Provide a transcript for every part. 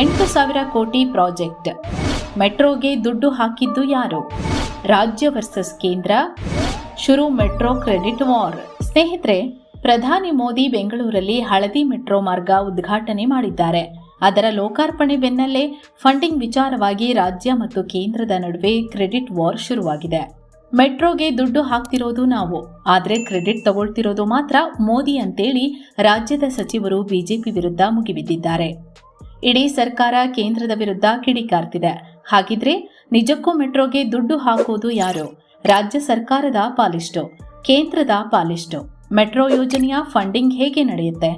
ಎಂಟು ಸಾವಿರ ಕೋಟಿ ಪ್ರಾಜೆಕ್ಟ್. ಮೆಟ್ರೋಗೆ ದುಡ್ಡು ಹಾಕಿದ್ದು ಯಾರು? ರಾಜ್ಯ ವರ್ಸಸ್ ಕೇಂದ್ರ, ಶುರು ಮೆಟ್ರೋ ಕ್ರೆಡಿಟ್ ವಾರ್. ಸ್ನೇಹಿತರೆ, ಪ್ರಧಾನಿ ಮೋದಿ ಬೆಂಗಳೂರಲ್ಲಿ ಹಳದಿ ಮೆಟ್ರೋ ಮಾರ್ಗ ಉದ್ಘಾಟನೆ ಮಾಡಿದ್ದಾರೆ. ಅದರ ಲೋಕಾರ್ಪಣೆ ಬೆನ್ನಲ್ಲೇ ಫಂಡಿಂಗ್ ವಿಚಾರವಾಗಿ ರಾಜ್ಯ ಮತ್ತು ಕೇಂದ್ರದ ನಡುವೆ ಕ್ರೆಡಿಟ್ ವಾರ್ ಶುರುವಾಗಿದೆ. ಮೆಟ್ರೋಗೆ ದುಡ್ಡು ಹಾಕ್ತಿರೋದು ನಾವು, ಆದರೆ ಕ್ರೆಡಿಟ್ ತಗೊಳ್ತಿರೋದು ಮಾತ್ರ ಮೋದಿ ಅಂತೇಳಿ ರಾಜ್ಯದ ಸಚಿವರು ಬಿಜೆಪಿ ವಿರುದ್ಧ ಮುಗಿಬಿದ್ದಿದ್ದಾರೆ. ಇಡೀ ಸರ್ಕಾರ ಕೇಂದ್ರದ ವಿರುದ್ಧ ಕಿಡಿಕಾರ್ತಿದೆ. ಹಾಗಿದ್ರೆ ನಿಜಕ್ಕೂ ಮೆಟ್ರೋಗೆ ದುಡ್ಡು ಹಾಕುವುದು ಯಾರು? ರಾಜ್ಯ ಸರ್ಕಾರದ ಪಾಲಿಷ್ಟು, ಕೇಂದ್ರದ ಪಾಲಿಷ್ಟು. ಮೆಟ್ರೋ ಯೋಜನೆಯ ಫಂಡಿಂಗ್ ಹೇಗೆ ನಡೆಯುತ್ತೆ?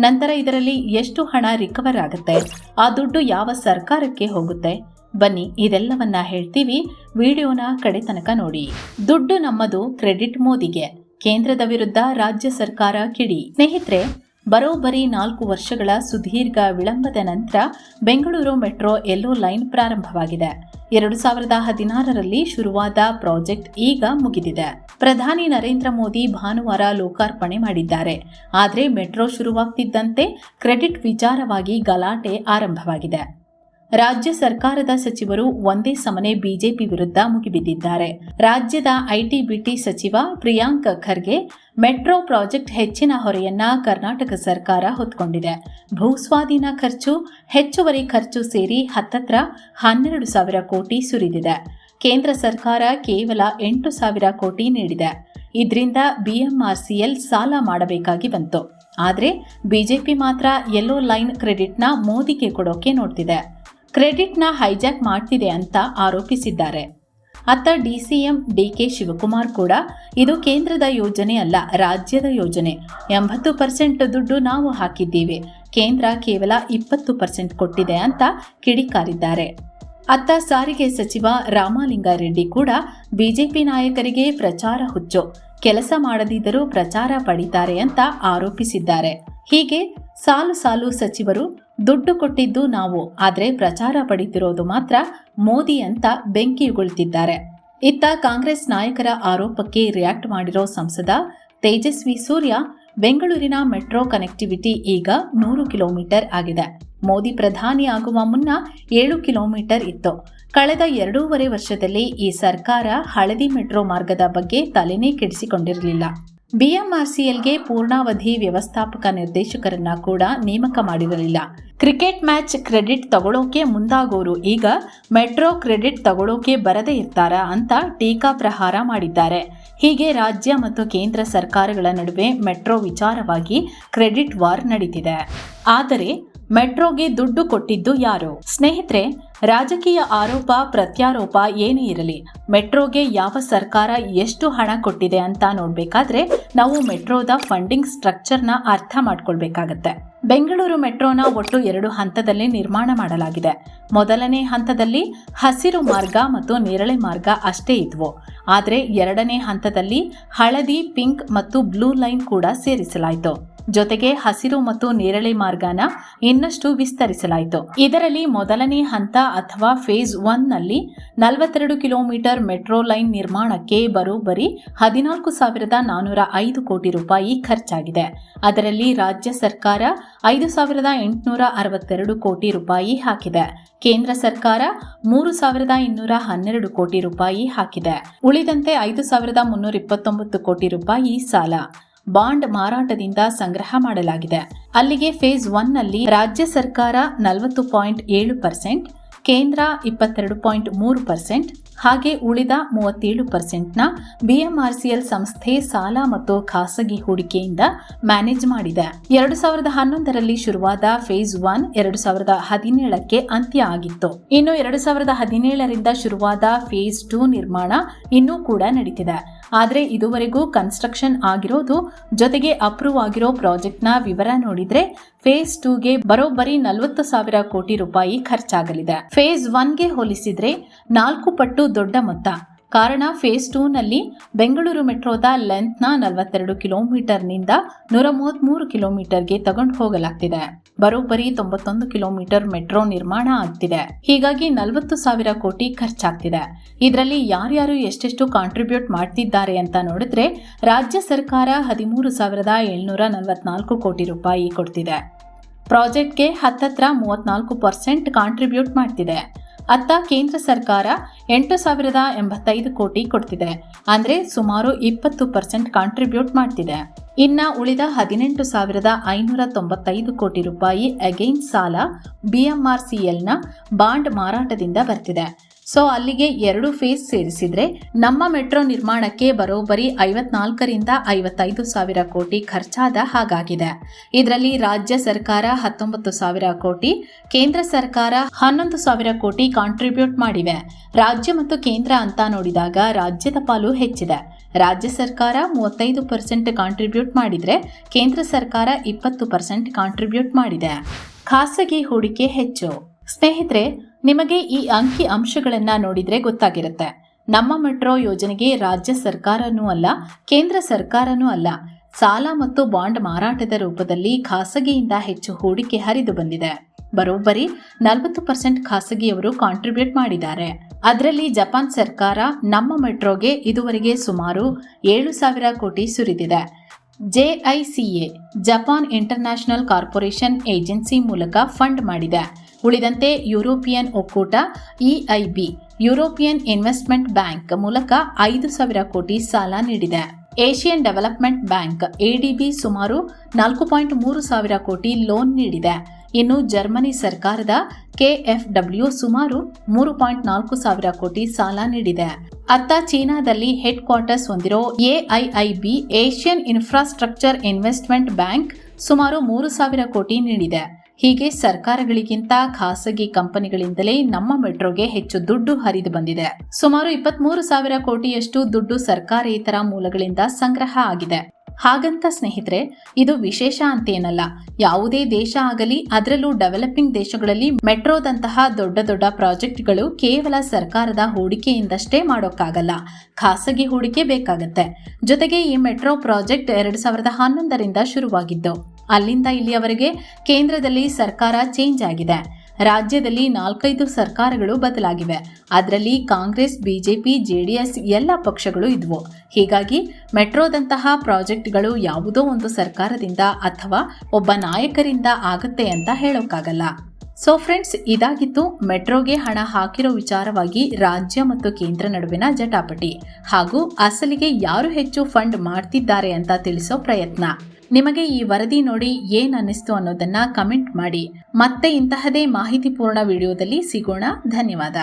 ನಂತರ ಇದರಲ್ಲಿ ಎಷ್ಟು ಹಣ ರಿಕವರ್ ಆಗುತ್ತೆ? ಆ ದುಡ್ಡು ಯಾವ ಸರ್ಕಾರಕ್ಕೆ ಹೋಗುತ್ತೆ? ಬನ್ನಿ, ಇದೆಲ್ಲವನ್ನ ಹೇಳ್ತೀವಿ ವಿಡಿಯೋನ ಕಡೆ ತನಕ ನೋಡಿ. ದುಡ್ಡು ನಮ್ಮದು ಕ್ರೆಡಿಟ್ ಮೋದಿಗೆ. ಕೇಂದ್ರದ ವಿರುದ್ಧ ರಾಜ್ಯ ಸರ್ಕಾರ ಕಿಡಿ. ಸ್ನೇಹಿತರೆ ಬರೋಬ್ಬರಿ ನಾಲ್ಕು ವರ್ಷಗಳ ಸುದೀರ್ಘ ವಿಳಂಬದ ನಂತರ ಬೆಂಗಳೂರು ಮೆಟ್ರೋ ಎಲ್ಲೋ ಲೈನ್ ಪ್ರಾರಂಭವಾಗಿದೆ. ಎರಡು ಸಾವಿರದ ಹದಿನಾರರಲ್ಲಿ ಶುರುವಾದ ಪ್ರಾಜೆಕ್ಟ್ ಈಗ ಮುಗಿದಿದೆ. ಪ್ರಧಾನಿ ನರೇಂದ್ರ ಮೋದಿ ಭಾನುವಾರ ಲೋಕಾರ್ಪಣೆ ಮಾಡಿದ್ದಾರೆ. ಆದರೆ ಮೆಟ್ರೋ ಶುರುವಾಗ್ತಿದ್ದಂತೆ ಕ್ರೆಡಿಟ್ ವಿಚಾರವಾಗಿ ಗಲಾಟೆ ಆರಂಭವಾಗಿದೆ. ರಾಜ್ಯ ಸರ್ಕಾರದ ಸಚಿವರು ಒಂದೇ ಸಮನೆ ಬಿಜೆಪಿ ವಿರುದ್ಧ ಮುಗಿಬಿದ್ದಿದ್ದಾರೆ. ರಾಜ್ಯದ ಐಟಿ ಬಿಟಿ ಸಚಿವ ಪ್ರಿಯಾಂಕ್ ಖರ್ಗೆ, ಮೆಟ್ರೋ ಪ್ರಾಜೆಕ್ಟ್ ಹೆಚ್ಚಿನ ಹೊರೆಯನ್ನ ಕರ್ನಾಟಕ ಸರ್ಕಾರ ಹೊತ್ಕೊಂಡಿದೆ. ಭೂಸ್ವಾಧೀನ ಖರ್ಚು, ಹೆಚ್ಚುವರಿ ಖರ್ಚು ಸೇರಿ ಹತ್ತತ್ರ ಹನ್ನೆರಡು ಸಾವಿರ ಕೋಟಿ ಸುರಿದಿದೆ. ಕೇಂದ್ರ ಸರ್ಕಾರ ಕೇವಲ ಎಂಟು ಸಾವಿರ ಕೋಟಿ ನೀಡಿದೆ. ಇದರಿಂದ ಬಿಎಂಆರ್ಸಿಎಲ್ ಸಾಲ ಮಾಡಬೇಕಾಗಿ ಬಂತು. ಆದರೆ ಬಿಜೆಪಿ ಮಾತ್ರ ಯೆಲ್ಲೋ ಲೈನ್ ಕ್ರೆಡಿಟ್ನ ಮೋದಿಗೆ ಕೊಡೋಕೆ ನೋಡ್ತಿದೆ. ಕ್ರೆಡಿಟ್ನ ಹೈಜಾಕ್ ಮಾಡ್ತಿದೆ ಅಂತ ಆರೋಪಿಸಿದ್ದಾರೆ. ಅತ್ತ ಡಿಸಿಎಂ ಡಿಕೆ ಶಿವಕುಮಾರ್ ಕೂಡ ಇದು ಕೇಂದ್ರದ ಯೋಜನೆ ಅಲ್ಲ, ರಾಜ್ಯದ ಯೋಜನೆ. ಎಂಬತ್ತು ಪರ್ಸೆಂಟ್ ದುಡ್ಡು ನಾವು ಹಾಕಿದ್ದೀವಿ. ಕೇಂದ್ರ ಕೇವಲ ಇಪ್ಪತ್ತು ಪರ್ಸೆಂಟ್ ಕೊಟ್ಟಿದೆ ಅಂತ ಕಿಡಿಕಾರಿದ್ದಾರೆ. ಅತ್ತ ಸಾರಿಗೆ ಸಚಿವ ರಾಮಲಿಂಗಾರೆಡ್ಡಿ ಕೂಡ ಬಿಜೆಪಿ ನಾಯಕರಿಗೆ ಪ್ರಚಾರ ಹುಚ್ಚು. ಕೆಲಸ ಮಾಡದಿದ್ದರೂ ಪ್ರಚಾರ ಪಡಿತಾರೆ ಅಂತ ಆರೋಪಿಸಿದ್ದಾರೆ. ಹೀಗೆ ಸಾಲು ಸಾಲು ಸಚಿವರು ದುಡ್ಡು ಕೊಟ್ಟಿದ್ದು ನಾವು, ಆದರೆ ಪ್ರಚಾರ ಪಡಿತಿರೋದು ಮಾತ್ರ ಮೋದಿ ಅಂತ ಬೆಂಕಿಯುಗುಳ್ತಿದ್ದಾರೆ ಇತ್ತ ಕಾಂಗ್ರೆಸ್ ನಾಯಕರ ಆರೋಪಕ್ಕೆ ರಿಯಾಕ್ಟ್ ಮಾಡಿರೋ ಸಂಸದ ತೇಜಸ್ವಿ ಸೂರ್ಯ, ಬೆಂಗಳೂರಿನ ಮೆಟ್ರೋ ಕನೆಕ್ಟಿವಿಟಿ ಈಗ ನೂರು ಕಿಲೋಮೀಟರ್ ಆಗಿದೆ. ಮೋದಿ ಪ್ರಧಾನಿ ಆಗುವ ಮುನ್ನ ಏಳು ಕಿಲೋಮೀಟರ್ ಇತ್ತು. ಕಳೆದ ಎರಡೂವರೆ ವರ್ಷದಲ್ಲಿ ಈ ಸರ್ಕಾರ ಹಳದಿ ಮೆಟ್ರೋ ಮಾರ್ಗದ ಬಗ್ಗೆ ತಲೆನೇ ಕೆಡಿಸಿಕೊಂಡಿರಲಿಲ್ಲ. ಬಿಎಂಆರ್ಸಿಎಲ್ಗೆ ಪೂರ್ಣಾವಧಿ ವ್ಯವಸ್ಥಾಪಕ ನಿರ್ದೇಶಕರನ್ನ ಕೂಡ ನೇಮಕ ಮಾಡಿರಲಿಲ್ಲ. ಕ್ರಿಕೆಟ್ ಮ್ಯಾಚ್ ಕ್ರೆಡಿಟ್ ತಗೊಳ್ಳೋಕೆ ಮುಂದಾಗೋರು ಈಗ ಮೆಟ್ರೋ ಕ್ರೆಡಿಟ್ ತಗೊಳ್ಳೋಕೆ ಬರದೇ ಇರ್ತಾರಾ ಅಂತ ಟೀಕಾ ಪ್ರಹಾರ ಮಾಡಿದ್ದಾರೆ. ಹೀಗೆ ರಾಜ್ಯ ಮತ್ತು ಕೇಂದ್ರ ಸರ್ಕಾರಗಳ ನಡುವೆ ಮೆಟ್ರೋ ವಿಚಾರವಾಗಿ ಕ್ರೆಡಿಟ್ ವಾರ್ ನಡೀತಿದೆ. ಆದರೆ ಮೆಟ್ರೋಗೆ ದುಡ್ಡು ಕೊಟ್ಟಿದ್ದು ಯಾರು? ಸ್ನೇಹಿತರೆ, ರಾಜಕೀಯ ಆರೋಪ, ಪ್ರತ್ಯಾರೋಪ ಏನೇ ಇರಲಿ, ಮೆಟ್ರೋಗೆ ಯಾವ ಸರ್ಕಾರ ಎಷ್ಟು ಹಣ ಕೊಟ್ಟಿದೆ ಅಂತ ನೋಡಬೇಕಾದ್ರೆ ನಾವು ಮೆಟ್ರೋದ ಫಂಡಿಂಗ್ ಸ್ಟ್ರಕ್ಚರ್ನ ಅರ್ಥ ಮಾಡ್ಕೊಳ್ಬೇಕಾಗತ್ತೆ. ಬೆಂಗಳೂರು ಮೆಟ್ರೋನ ಒಟ್ಟು ಎರಡು ಹಂತದಲ್ಲಿ ನಿರ್ಮಾಣ ಮಾಡಲಾಗಿದೆ. ಮೊದಲನೇ ಹಂತದಲ್ಲಿ ಹಸಿರು ಮಾರ್ಗ ಮತ್ತು ನೇರಳೆ ಮಾರ್ಗ ಅಷ್ಟೇ ಇದ್ವು. ಆದರೆ ಎರಡನೇ ಹಂತದಲ್ಲಿ ಹಳದಿ, ಪಿಂಕ್ ಮತ್ತು ಬ್ಲೂ ಲೈನ್ ಕೂಡ ಸೇರಿಸಲಾಯಿತು. ಜೊತೆಗೆ ಹಸಿರು ಮತ್ತು ನೇರಳೆ ಮಾರ್ಗನ ಇನ್ನಷ್ಟು ವಿಸ್ತರಿಸಲಾಯಿತು. ಇದರಲ್ಲಿ ಮೊದಲನೇ ಹಂತ ಅಥವಾ ಫೇಸ್ ಒನ್ನಲ್ಲಿ ನಲವತ್ತೆರಡು ಕಿಲೋಮೀಟರ್ ಮೆಟ್ರೋ ಲೈನ್ ನಿರ್ಮಾಣಕ್ಕೆ ಬರೋಬ್ಬರಿ ಹದಿನಾಲ್ಕು ಸಾವಿರದ ನಾನೂರ ಐದು ಕೋಟಿ ರೂಪಾಯಿ ಖರ್ಚಾಗಿದೆ. ಅದರಲ್ಲಿ ರಾಜ್ಯ ಸರ್ಕಾರ ಐದು ಸಾವಿರದ ಎಂಟುನೂರ ಅರವತ್ತೆರಡು ಕೋಟಿ ರೂಪಾಯಿ ಹಾಕಿದೆ. ಕೇಂದ್ರ ಸರ್ಕಾರ ಮೂರು ಸಾವಿರದ ಇನ್ನೂರ ಹನ್ನೆರಡು ಕೋಟಿ ರೂಪಾಯಿ ಹಾಕಿದೆ. ಉಳಿದಂತೆ ಐದು ಸಾವಿರದ ಮುನ್ನೂರ ಇಪ್ಪತ್ತೊಂಬತ್ತು ಕೋಟಿ ರೂಪಾಯಿ ಸಾಲ. ಬಾಂಡ್ ಮಾರಾಟದಿಂದ ಸಂಗ್ರಹ ಮಾಡಲಾಗಿದೆ. ಅಲ್ಲಿಗೆ ಫೇಸ್ ಒನ್ನಲ್ಲಿ ರಾಜ್ಯ ಸರ್ಕಾರ ನಲವತ್ತು ಪಾಯಿಂಟ್ ಏಳು ಪರ್ಸೆಂಟ್, ಕೇಂದ್ರ ಇಪ್ಪತ್ತೆರಡು ಪಾಯಿಂಟ್ ಮೂರು ಪರ್ಸೆಂಟ್, ಹಾಗೆ ಉಳಿದ ಮೂವತ್ತೇಳು ಪರ್ಸೆಂಟ್ನ ಬಿಎಂಆರ್ಸಿಎಲ್ ಸಂಸ್ಥೆ ಸಾಲ ಮತ್ತು ಖಾಸಗಿ ಹೂಡಿಕೆಯಿಂದ ಮ್ಯಾನೇಜ್ ಮಾಡಿದೆ. ಎರಡು ಸಾವಿರದ ಹನ್ನೊಂದರಲ್ಲಿ ಶುರುವಾದ ಫೇಸ್ ಒನ್ ಎರಡು ಸಾವಿರದ ಹದಿನೇಳಕ್ಕೆ ಅಂತ್ಯ ಆಗಿತ್ತು. ಇನ್ನು ಎರಡು ಸಾವಿರದ ಹದಿನೇಳರಿಂದ ಶುರುವಾದ ಫೇಸ್ ಟೂ ನಿರ್ಮಾಣ ಇನ್ನೂ ಕೂಡ ನಡೀತಿದೆ. ಆದರೆ ಇದುವರೆಗೂ ಕನ್ಸ್ಟ್ರಕ್ಷನ್ ಆಗಿರೋದು ಜೊತೆಗೆ ಅಪ್ರೂವ್ ಆಗಿರೋ ಪ್ರಾಜೆಕ್ಟ್ನ ವಿವರ ನೋಡಿದ್ರೆ ಫೇಸ್ ಟೂಗೆ ಬರೋಬ್ಬರಿ ನಲವತ್ತು ಸಾವಿರ ಕೋಟಿ ರೂಪಾಯಿ ಖರ್ಚಾಗಲಿದೆ. ಫೇಸ್ ಒನ್ಗೆ ಹೋಲಿಸಿದ್ರೆ ನಾಲ್ಕು ಪಟ್ಟು ದೊಡ್ಡ ಮೊತ್ತ. ಕಾರಣ ಫೇಸ್ ಟೂನಲ್ಲಿ ಬೆಂಗಳೂರು ಮೆಟ್ರೋದ ಲೆಂತ್ನ ನಲವತ್ತೆರಡು ಕಿಲೋಮೀಟರ್ನಿಂದ ನೂರ ಮೂವತ್ತ್ಮೂರು ಕಿಲೋಮೀಟರ್ಗೆ ತಗೊಂಡು ಹೋಗಲಾಗ್ತಿದೆ. ಬರೋಬ್ಬರಿ ತೊಂಬತ್ತೊಂದು ಕಿಲೋಮೀಟರ್ ಮೆಟ್ರೋ ನಿರ್ಮಾಣ ಆಗ್ತಿದೆ. ಹೀಗಾಗಿ ನಲವತ್ತು ಸಾವಿರ ಕೋಟಿ ಖರ್ಚಾಗ್ತಿದೆ. ಇದರಲ್ಲಿ ಯಾರ್ಯಾರು ಎಷ್ಟೆಷ್ಟು ಕಾಂಟ್ರಿಬ್ಯೂಟ್ ಮಾಡ್ತಿದ್ದಾರೆ ಅಂತ ನೋಡಿದ್ರೆ ರಾಜ್ಯ ಸರ್ಕಾರ ಹದಿಮೂರು ಸಾವಿರದ ಏಳ್ನೂರ ನಲವತ್ನಾಲ್ಕು ಕೋಟಿ ರೂಪಾಯಿ ಕೊಡ್ತಿದೆ. ಪ್ರಾಜೆಕ್ಟ್ಗೆ ಹತ್ತತ್ರ ಮೂವತ್ನಾಲ್ಕು ಪರ್ಸೆಂಟ್ ಕಾಂಟ್ರಿಬ್ಯೂಟ್ ಮಾಡ್ತಿದೆ. ಅತ್ತ ಕೇಂದ್ರ ಸರ್ಕಾರ ಎಂಟು ಸಾವಿರದ ಎಂಬತ್ತೈದು ಕೋಟಿ ಕೊಡ್ತಿದೆ. ಅಂದ್ರೆ ಸುಮಾರು ಇಪ್ಪತ್ತು ಪರ್ಸೆಂಟ್ ಕಾಂಟ್ರಿಬ್ಯೂಟ್ ಮಾಡ್ತಿದೆ. ಇನ್ನ ಉಳಿದ ಹದಿನೆಂಟು ಸಾವಿರದ ಐನೂರ ತೊಂಬತ್ತೈದು ಕೋಟಿ ರೂಪಾಯಿ ಅಗೈನ್ ಸಾಲ ಬಿಎಂಆರ್ಸಿಎಲ್ನ ಬಾಂಡ್ ಮಾರಾಟದಿಂದ ಬರ್ತಿದೆ. ಸೊ ಅಲ್ಲಿಗೆ ಎರಡು ಫೇಸ್ ಸೇರಿಸಿದ್ರೆ ನಮ್ಮ ಮೆಟ್ರೋ ನಿರ್ಮಾಣಕ್ಕೆ ಬರೋಬ್ಬರಿ ಐವತ್ನಾಲ್ಕರಿಂದ ಐವತ್ತೈದು ಸಾವಿರ ಕೋಟಿ ಖರ್ಚಾದ ಹಾಗಾಗಿದೆ. ಇದರಲ್ಲಿ ರಾಜ್ಯ ಸರ್ಕಾರ ಹತ್ತೊಂಬತ್ತು ಸಾವಿರ ಕೋಟಿ, ಕೇಂದ್ರ ಸರ್ಕಾರ ಹನ್ನೊಂದು ಸಾವಿರ ಕೋಟಿ ಕಾಂಟ್ರಿಬ್ಯೂಟ್ ಮಾಡಿವೆ. ರಾಜ್ಯ ಮತ್ತು ಕೇಂದ್ರ ಅಂತ ನೋಡಿದಾಗ ರಾಜ್ಯದ ಪಾಲು ಹೆಚ್ಚಿದೆ. ರಾಜ್ಯ ಸರ್ಕಾರ ಮೂವತ್ತೈದು ಪರ್ಸೆಂಟ್ ಕಾಂಟ್ರಿಬ್ಯೂಟ್ ಮಾಡಿದ್ರೆ ಕೇಂದ್ರ ಸರ್ಕಾರ ಇಪ್ಪತ್ತು ಪರ್ಸೆಂಟ್ ಕಾಂಟ್ರಿಬ್ಯೂಟ್ ಮಾಡಿದೆ. ಖಾಸಗಿ ಹೂಡಿಕೆ ಹೆಚ್ಚು. ಸ್ನೇಹಿತರೆ ನಿಮಗೆ ಈ ಅಂಕಿ ಅಂಶಗಳನ್ನ ನೋಡಿದ್ರೆ ಗೊತ್ತಾಗಿರುತ್ತೆ. ನಮ್ಮ ಮೆಟ್ರೋ ಯೋಜನೆಗೆ ರಾಜ್ಯ ಸರ್ಕಾರನೂ ಅಲ್ಲ, ಕೇಂದ್ರ ಸರ್ಕಾರನೂ ಅಲ್ಲ. ಸಾಲ ಮತ್ತು ಬಾಂಡ್ ಮಾರಾಟದ ರೂಪದಲ್ಲಿ ಖಾಸಗಿಯಿಂದ ಹೆಚ್ಚು ಹೂಡಿಕೆ ಹರಿದು ಬಂದಿದೆ. ಬರೋಬ್ಬರಿ ನಲವತ್ತು ಪರ್ಸೆಂಟ್ ಖಾಸಗಿಯವರು ಕಾಂಟ್ರಿಬ್ಯೂಟ್ ಮಾಡಿದ್ದಾರೆ. ಅದರಲ್ಲಿ ಜಪಾನ್ ಸರ್ಕಾರ ನಮ್ಮ ಮೆಟ್ರೋಗೆ ಇದುವರೆಗೆ ಸುಮಾರು ಏಳು ಸಾವಿರ ಕೋಟಿ ಸುರಿದಿದೆ. JICA Japan international corporation agency ಮೂಲಕ ಫಂಡ್ ಮಾಡಿದೆ. ಉಳಿದಂತೆ ಯುರೋಪಿಯನ್ ಒಕ್ಕೂಟ ಇಐಬಿ ಯುರೋಪಿಯನ್ ಇನ್ವೆಸ್ಟ್ಮೆಂಟ್ ಬ್ಯಾಂಕ್ ಮೂಲಕ ಐದು ಸಾವಿರ ಕೋಟಿ ಸಾಲ ನೀಡಿದೆ. ಏಷಿಯನ್ ಡೆವಲಪ್ಮೆಂಟ್ ಬ್ಯಾಂಕ್ ಎಡಿಬಿ ಸುಮಾರು ನಾಲ್ಕು ಪಾಯಿಂಟ್ ಮೂರು ಸಾವಿರ ಕೋಟಿ ಲೋನ್ ನೀಡಿದೆ. ಇನ್ನು ಜರ್ಮನಿ ಸರ್ಕಾರದ ಕೆಎಫ್ಡಬ್ಲ್ಯೂ ಸುಮಾರು ಮೂರು ಪಾಯಿಂಟ್ ನಾಲ್ಕು ಸಾವಿರ ಕೋಟಿ ಸಾಲ ನೀಡಿದೆ. ಅತ್ತ ಚೀನಾದಲ್ಲಿ ಹೆಡ್ ಕ್ವಾರ್ಟರ್ಸ್ ಹೊಂದಿರೋ AIIB Asian infrastructure investment bank, ಸುಮಾರು ಮೂರು ಸಾವಿರ ಕೋಟಿ ನೀಡಿದೆ. ಹೀಗೆ ಸರ್ಕಾರಗಳಿಗಿಂತ ಖಾಸಗಿ ಕಂಪನಿಗಳಿಂದಲೇ ನಮ್ಮ ಮೆಟ್ರೋಗೆ ಹೆಚ್ಚು ದುಡ್ಡು ಹರಿದು ಬಂದಿದೆ. ಸುಮಾರು ಇಪ್ಪತ್ಮೂರು ಸಾವಿರ ಕೋಟಿಯಷ್ಟು ದುಡ್ಡು ಸರ್ಕಾರೇತರ ಮೂಲಗಳಿಂದ ಸಂಗ್ರಹ ಆಗಿದೆ. ಹಾಗಂತ ಸ್ನೇಹಿತರೆ, ಇದು ವಿಶೇಷ ಅಂತೇನಲ್ಲ. ಯಾವುದೇ ದೇಶ ಆಗಲಿ, ಅದರಲ್ಲೂ ಡೆವಲಪಿಂಗ್ ದೇಶಗಳಲ್ಲಿ ಮೆಟ್ರೋದಂತಹ ದೊಡ್ಡ ದೊಡ್ಡ ಪ್ರಾಜೆಕ್ಟ್ಗಳು ಕೇವಲ ಸರ್ಕಾರದ ಹೂಡಿಕೆಯಿಂದಷ್ಟೇ ಮಾಡೋಕ್ಕಾಗಲ್ಲ. ಖಾಸಗಿ ಹೂಡಿಕೆ ಬೇಕಾಗತ್ತೆ. ಜೊತೆಗೆ ಈ ಮೆಟ್ರೋ ಪ್ರಾಜೆಕ್ಟ್ ಎರಡು ಸಾವಿರದ ಹನ್ನೊಂದರಿಂದ ಶುರುವಾಗಿದ್ದು. ಅಲ್ಲಿಂದ ಇಲ್ಲಿಯವರೆಗೆ ಕೇಂದ್ರದಲ್ಲಿ ಸರ್ಕಾರ ಚೇಂಜ್ ಆಗಿದೆ. ರಾಜ್ಯದಲ್ಲಿ ನಾಲ್ಕೈದು ಸರ್ಕಾರಗಳು ಬದಲಾಗಿವೆ. ಅದರಲ್ಲಿ ಕಾಂಗ್ರೆಸ್, ಬಿಜೆಪಿ, ಜೆಡಿಎಸ್ ಎಲ್ಲ ಪಕ್ಷಗಳು ಇದ್ವು. ಹೀಗಾಗಿ ಮೆಟ್ರೋದಂತಹ ಪ್ರಾಜೆಕ್ಟ್ಗಳು ಯಾವುದೋ ಒಂದು ಸರ್ಕಾರದಿಂದ ಅಥವಾ ಒಬ್ಬ ನಾಯಕರಿಂದ ಆಗುತ್ತೆ ಅಂತ ಹೇಳೋಕ್ಕಾಗಲ್ಲ. ಸೊ ಫ್ರೆಂಡ್ಸ್ ಇದಾಗಿತ್ತು ಮೆಟ್ರೋಗೆ ಹಣ ಹಾಕಿರೋ ವಿಚಾರವಾಗಿ ರಾಜ್ಯ ಮತ್ತು ಕೇಂದ್ರ ನಡುವಿನ ಜಟಾಪಟಿ ಹಾಗೂ ಅಸಲಿಗೆ ಯಾರು ಹೆಚ್ಚು ಫಂಡ್ ಮಾಡ್ತಿದ್ದಾರೆ ಅಂತ ತಿಳಿಸೋ ಪ್ರಯತ್ನ. ನಿಮಗೆ ಈ ವರದಿ ನೋಡಿ ಏನ್ ಅನ್ನಿಸ್ತು ಅನ್ನೋದನ್ನ ಕಮೆಂಟ್ ಮಾಡಿ. ಮತ್ತೆ ಇಂತಹದೇ ಮಾಹಿತಿಪೂರ್ಣ ವಿಡಿಯೋದಲ್ಲಿ ಸಿಗೋಣ. ಧನ್ಯವಾದ.